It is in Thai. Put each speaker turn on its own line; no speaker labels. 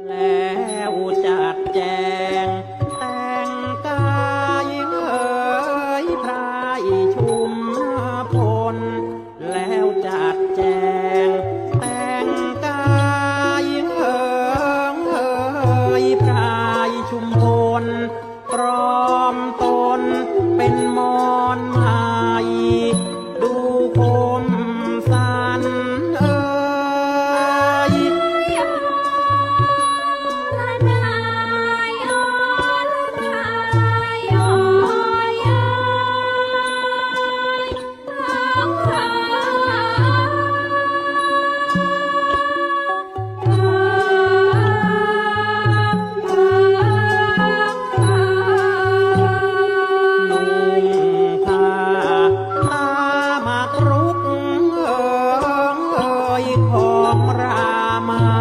แล้วจัดแจง แต่งกายเอ่พรายชุมพล แล้วจัดแจง แต่งกายเอ่พายชุมพลพร้อม รามา